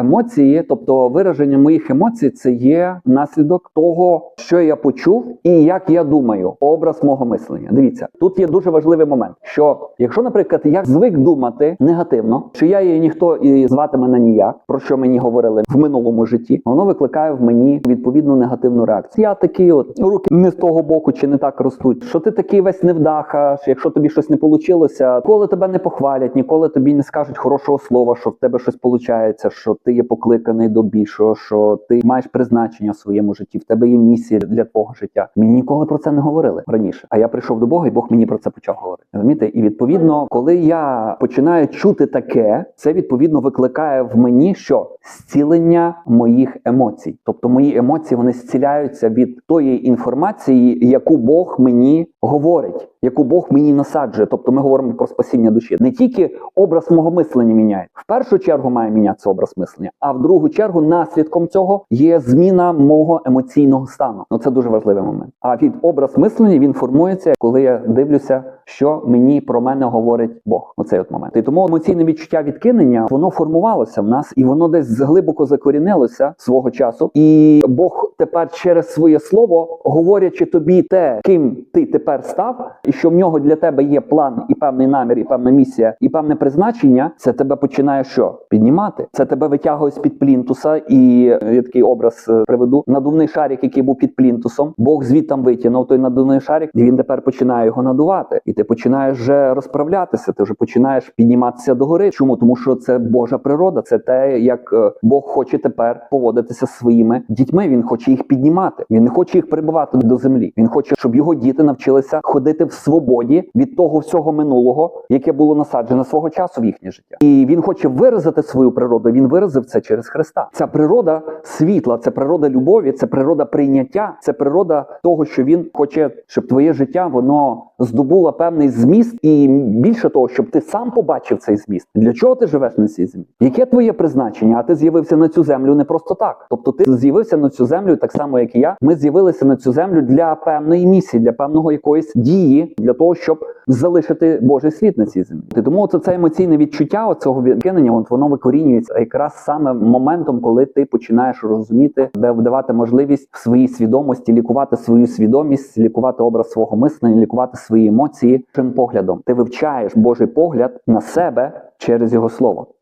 емоції, тобто вираження моїх емоцій, це є наслідок того, що я почув, і як я думаю, образ мого мислення. Дивіться, тут є дуже важливий момент, що якщо, наприклад, я звик думати негативно, що я є ніхто і звати мене ніяк, про що мені говорили в минулому житті, воно викликає в мені відповідну негативну реакцію. Я такий, от руки не з того боку чи не так ростуть. Що ти такий весь невдаха, що якщо тобі щось не вийшло, ніколи тебе не похвалять, ніколи тобі не скажуть хорошого слова, що в тебе щось виходить, що ти є покликаний до більшого, що ти маєш призначення в своєму житті, в тебе є місія для твого життя. Мені ніколи про це не говорили раніше. А я прийшов до Бога, і Бог мені про це почав говорити. Розумієте? І відповідно, коли я починаю чути таке, це відповідно викликає в мені що зцілення моїх емоцій. Тобто мої емоції вони зціляються від тої інформації, яку Бог мені говорить, яку Бог мені насаджує. Тобто ми говоримо про спасіння душі. Не тільки образ мого мислення міняє. В першу чергу має мінятися образ мислення, а в другу чергу наслідком цього є зміна мого емоційного стану. Ну це дуже важливий момент. А від образ мислення він формується, коли я дивлюся, що мені про мене говорить Бог. Оцей от момент. І тому емоційне відчуття відкинення воно формувалося в нас, і воно десь глибоко закорінилося свого часу. І Бог тепер через своє слово, говорячи тобі те, ким ти тепер став, і що в нього для тебе є план, і певний намір, і певна місія, і певне призначення, це тебе починає що піднімати. Це тебе витягує з під плінтуса, і е, я такий образ е, приведу. Надувний шарик, який був під плінтусом, Бог звідтам витягнув той надувний шарик, і він тепер починає його надувати. І ти починаєш вже розправлятися. Ти вже починаєш підніматися догори. Чому? Тому що це Божа природа, це те, як е, Бог хоче тепер поводитися зі своїми дітьми. Він хоче їх піднімати. Він не хоче їх прибивати до землі. Він хоче, щоб його діти навчилися ходити в свободі від того всього минулого, яке було насаджено свого часу в їхнє життя. І він хоче виразити свою природу. Він виразив це через Христа. Ця природа світла, це природа любові, це природа прийняття, це природа того, що він хоче, щоб твоє життя воно здобуло певний зміст, і більше того, щоб ти сам побачив цей зміст. Для чого ти живеш на цій землі? Яке твоє призначення? А ти з'явився на цю землю не просто так. Тобто, ти з'явився на цю землю, так само як і я. Ми з'явилися на цю землю для певної місії, для певного якоїсь дії, для того, щоб залишити Божий слід на цій землі. І тому це, емоційне відчуття оцього відкинення, от воно викорінюється якраз саме моментом, коли ти починаєш розуміти, де давати можливість в своїй свідомості лікувати свою свідомість, лікувати образ свого мислення, лікувати свої емоції чим поглядом. Ти вивчаєш Божий погляд на себе через його слово.